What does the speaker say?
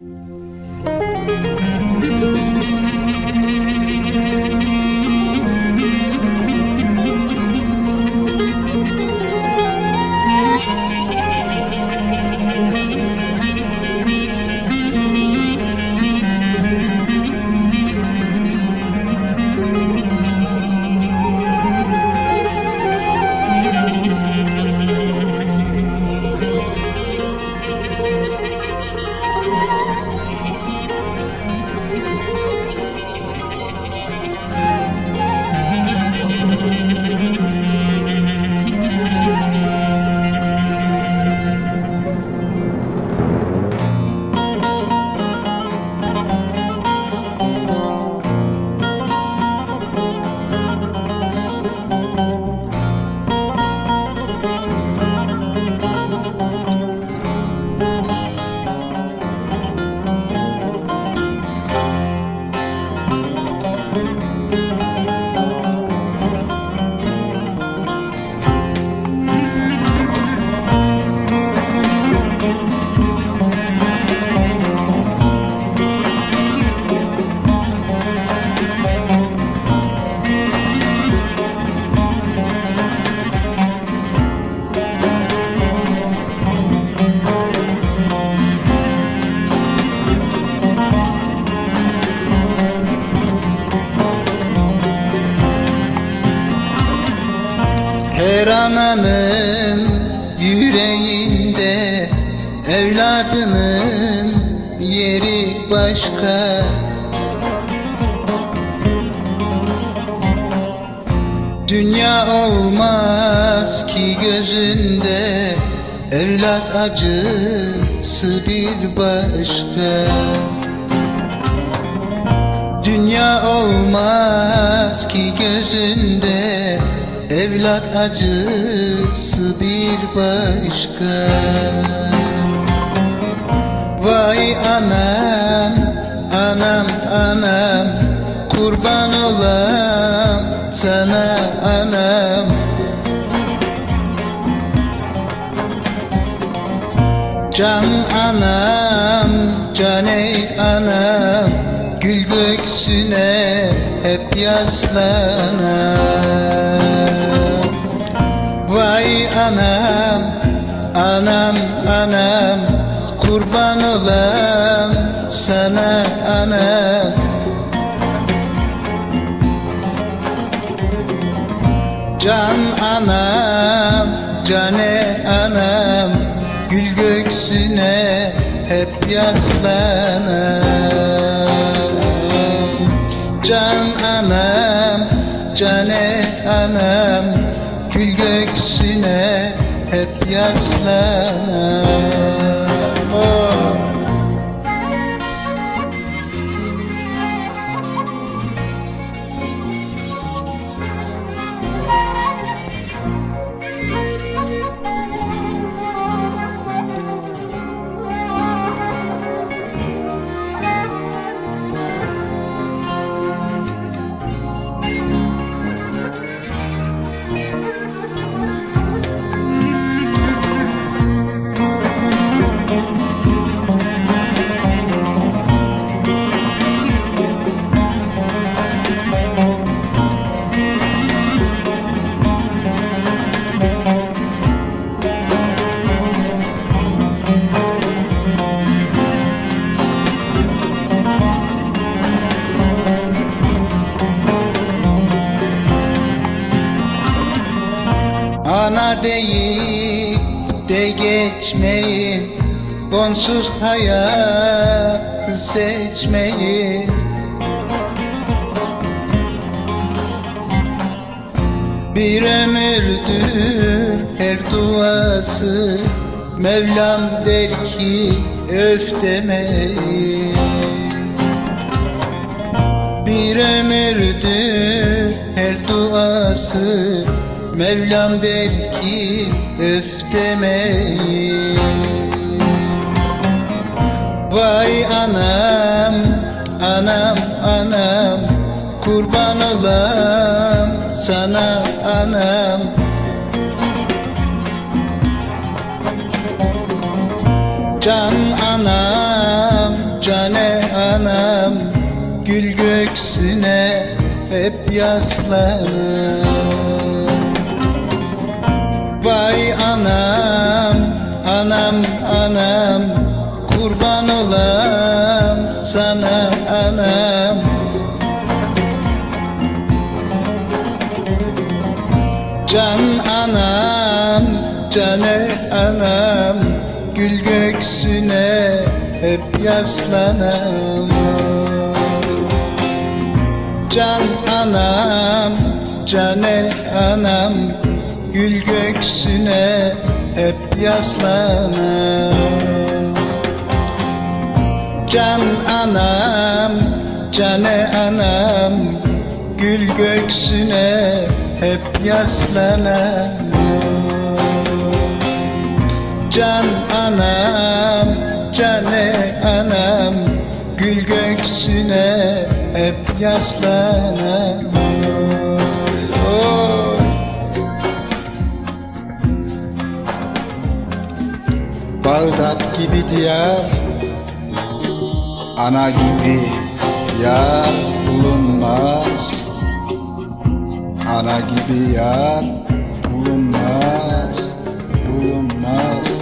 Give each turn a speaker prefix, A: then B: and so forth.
A: Her ananın yüreğinde evladının yeri başka. Dünya olmaz ki gözünde evlat acısı bir başka. Dünya olmaz ki gözünde Evlat acısı bir başka. Vay anam, anam, anam Kurban olam sana anam. Can anam, can ey anam Gül göksüne hep yaslanam Vay anam, anam, anam Kurban olam sana anam. Can anam, cane anam Gül göksüne hep yaslanam Can anam, cane anam Gül göksüne hep yaslanam Ana deyip de geçmeyin Onsuz hayatı seçmeyin Bir ömürdür her duası Mevlam der ki öf demeyin Bir ömürdür her duası Mevlam der ki öf Vay anam, anam, anam Kurban olam sana anam. Can anam, cane anam Gül göksüne hep yaslanır anam, anam, anam. Kurban olam sana anam. Can anam, cane anam. Gül göksüne hep yaslanam. Can anam, cane anam Gül göksüne hep yaslanam Can anam, cane anam Gül göksüne hep yaslanam Can anam, cane anam Gül göksüne hep yaslanam Bağdat gibi diyar Ana gibi yar bulunmaz. Ana gibi yar bulunmaz Bulunmaz